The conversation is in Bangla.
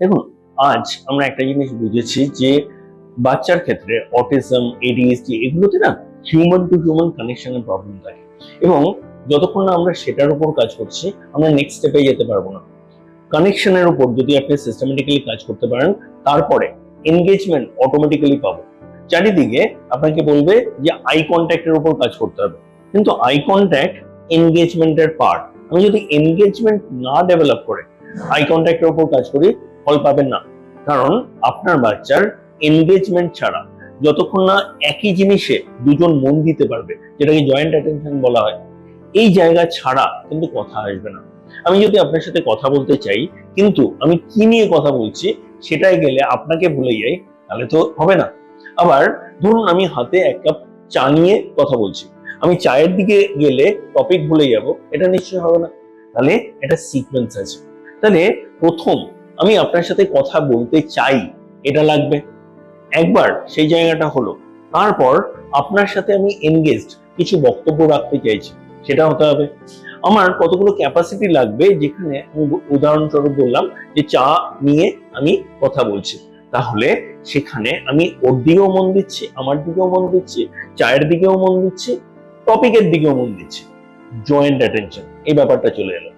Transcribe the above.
দেখুন, আজ আমরা একটা জিনিস বুঝেছি যে বাচ্চার ক্ষেত্রে অটিজম এডিএসডি এগুলোতে না হিউম্যান টু হিউম্যান কানেকশনের প্রবলেম থাকে। এবং যতক্ষণ না আমরা সেটার উপর কাজ করছি, আমরা নেক্সট স্টেপে যেতে পারব না। কানেকশনের উপর যদি আপনি সিস্টেমেটিক্যালি কাজ করতে পারেন, তারপরে এনগেজমেন্ট অটোমেটিক্যালি পাবো। চারিদিকে আপনাকে বলবে যে আই কন্ট্যাক্টের উপর কাজ করতে হবে। কিন্তু আই কন্ট্যাক্ট এনগেজমেন্টের পার্ট আমি যদি এনগেজমেন্ট না ডেভেলপ করে আই কন্ট্যাক্টের উপর কাজ করি ফল পাবেন না। কারণ আপনার বাচ্চার এনগেজমেন্ট ছাড়া যতক্ষণ না একই জিনিসে দুজন মন দিতে পারবে, যেটাকে জয়েন্ট অ্যাটেনশন বলা হয়, এই জায়গা ছাড়া কিন্তু কথা আসবে না। আমি যদি আপনার সাথে কথা বলতে চাই, কিন্তু আমি কি নিয়ে কথা বলছি সেটাই গেলে আপনাকে ভুলে যাই, তাহলে তো হবে না। আবার ধরুন আমি হাতে এক কাপ চা নিয়ে কথা বলছি, আমি চায়ের দিকে গেলে টপিক ভুলে যাব, এটা নিশ্চয়ই হবে না। তাহলে এটা সিকোয়েন্স আছে। তাহলে প্রথম আমি আপনার সাথে কথা বলতে চাই। এটা লাগবে। একবার সেই জায়গাটা হলো। তারপর আপনার সাথে আমি এনগেজড কিছু বক্তব্য রাখতে চাইছি। সেটা হতে হবে। আমার কতগুলো ক্যাপাসিটি লাগবে যেখানে আমি উদাহরণস্বরূপ বললাম যে চা নিয়ে আমি কথা বলছি। তাহলে সেখানে আমি ওর দিকেও মন দিচ্ছি, আমার দিকেও মন দিচ্ছি, চায়ের দিকেও মন দিচ্ছি টপিকের দিকেও মন দিচ্ছি। জয়েন্ট অ্যাটেনশন এই ব্যাপারটা চলে এলো।